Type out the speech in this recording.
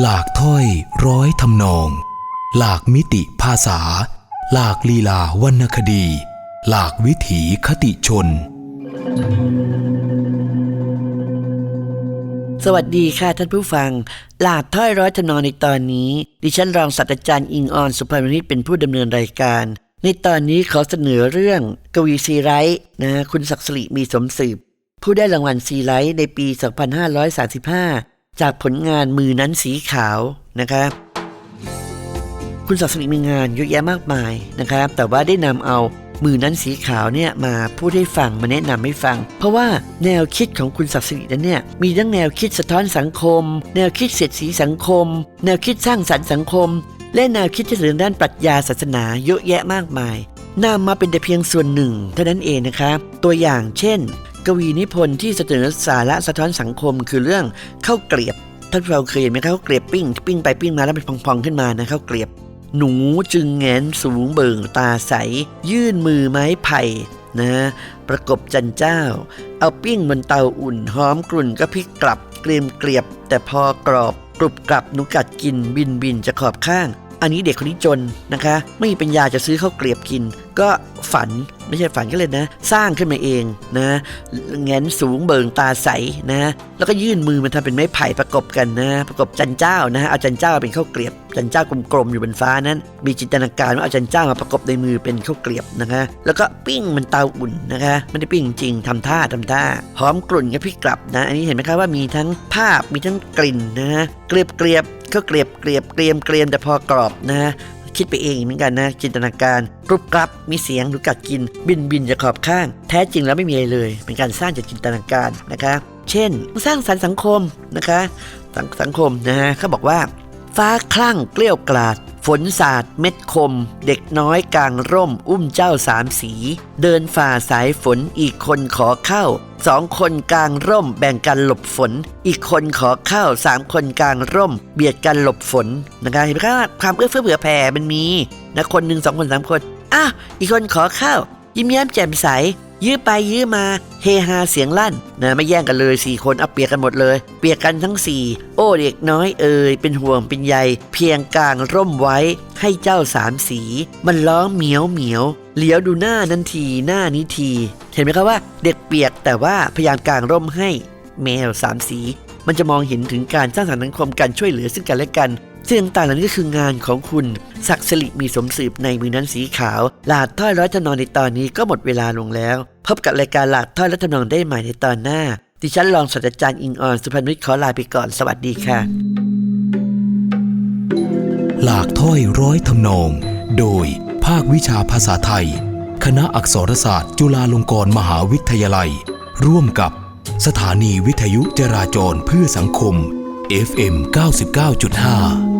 หลากถ้อยร้อยทำนอง หลากมิติภาษา หลากลีลาวรรณคดี หลากวิถีคติชน สวัสดีค่ะท่านผู้ฟัง หลากถ้อยร้อยทำนองในตอนนี้ ดิฉันรองศาสตราจารย์อิงออนสุภาพนิชเป็นผู้ดำเนินรายการ ในตอนนี้ขอเสนอเรื่องกวีซีไรต์นะคุณศักดิ์สิริมีสมสืบผู้ได้รางวัลซีไรต์ในปี 2535 จากผลงานมือนั้นสีขาวนะครับคุณศักดิ์สิริมีงานเยอะแยะมากมายนะครับ แต่ว่าได้นำเอามือนั้นสีขาวเนี่ยมาพูดให้ฟังมาแนะนำให้ฟัง เพราะว่าแนวคิดของคุณศักดิ์สิรินั้นเนี่ยมีทั้งแนวคิดสะท้อนสังคม แนวคิดเสียดสีสังคม แนวคิดสร้างสรรค์สังคม และแนวคิดที่เรื่องด้านปรัชญาศาสนาเยอะแยะมากมายนำมาเป็นแต่เพียงส่วนหนึ่ง เท่านั้นเองนะครับตัวอย่างเช่น กวีนิพนธ์ที่เสนอสาระสะท้อนสังคมคือเรื่องข้าวเกลียบท่านเราเคยเห็นไหมข้าวเกลียบปิ้งปิ้งไปปิ้งมาแล้วเป็นพองๆขึ้นมานะข้าวเกลียบ หนูจึงแงนสูงเบิ่งตาใส ยื่นมือไม้ไผ่นะประกบจันเจ้า เอาปิ้งบนเตาอุ่นหอมกลุ่นก็พลิกกลับเกรียมเกลียบ แต่พอกรอบกรุบกรับหนูกัดกินบินบินจะขอบข้าง อันนี้เด็กคนนี้จนนะคะ ไม่มีปัญญาจะซื้อข้าวเกลียบกิน ก็ฝันไม่ใช่ฝันก็เลยนะ สร้างขึ้นมาเองนะแงนสูงเบิงตาใสนะ แล้วก็ยื่นมือมันทำเป็นไม้ไผ่ประกบกันนะ ประกบจันเจ้านะเอาจันเจ้าเป็นข้าวเกลียบ จันเจ้ากลมๆอยู่บนฟ้านั้น มีจินตนาการว่าเอาจันเจ้ามาประกบในมือเป็นข้าวเกลียบนะคะ แล้วก็ปิ้งมันเตาอุ่นนะคะไม่ได้ปิ้งจริงทำท่าทำท่าหอมกลุ่นกับพริกกลับนะ อันนี้เห็นไหมครับว่ามีทั้งภาพมีทั้งกลิ่นนะฮะเกลียบเกลียบ ข้าเกลียบเกลียบเกลียมเกลียมแต่พอกรอบนะฮะคิดไปเองเหมือนกันนะ จินตนาการกรุบกรับมีเสียงหรือกัดกิน บินบินจะขอบข้าง แท้จริงแล้วไม่มีอะไรเลย เป็นการสร้างจากจินตนาการนะคะ เช่น สร้างสรรค์สังคมนะคะสงสังคมนะฮะเขาบอกว่า ฟ้าคลั่งเกลี้ยวกลาด ฝนสาดเม็ดคม เด็กน้อยกลางร่ม อุ้มเจ้าสามสี เดินฝ่าสายฝนอีกคนขอเข้า สองคนกลางร่มแบ่งกันหลบฝน อีกคนขอเข้าสามคนกลางร่ม เบียดกันหลบฝนนะคะเห็นไหมครับว่าความเอื้อเฟื้อเผื่อแผ่มันมีนะคนหนึ่งสองคนสามคนอะอีกคนขอเข้ายิ้มแย้มแจ่มใส ยื้อไปยื้อมาเฮฮาเสียงลั่นนะไม่แย่งกันเลยสี่คนเอาเปียกกันหมดเลย เปียกกันทั้งสี่โอ้เด็กน้อยเอ่ยเป็นห่วงเป็นใยเพียงกลางร่มไว้ให้เจ้าสามสี มันร้องเหมียวเหมียวเหลียวดูหน้านั้นทีหน้านี้ที เห็นไหมครับว่า เด็กเปียกแต่ว่าพยายามกลางร่มให้แมวสามสี มันจะมองเห็นถึงการสร้างสรรค์สังคมการช่วยเหลือซึ่งกันและกัน ซึ่งต่างๆเหล่านี้ก็คืองานของคุณศักดิ์สิริมีสมสืบในมือนั้นสีขาวหลาดถ้อยร้อยทนองในตอนนี้ก็หมดเวลาลงแล้ว พบกับรายการหลาดถ้อยและทนองได้ใหม่ในตอนหน้า ดิฉันรองศาสตราจารย์อิงออนสุพรรณวิทย์ขอลาไปก่อนสวัสดีค่ะ หลากถ้อยร้อยทำนอง โดยภาควิชาภาษาไทย คณะอักษรศาสตร์ จุฬาลงกรณ์มหาวิทยาลัย ร่วมกับสถานีวิทยุจราจรเพื่อสังคม FM 99.5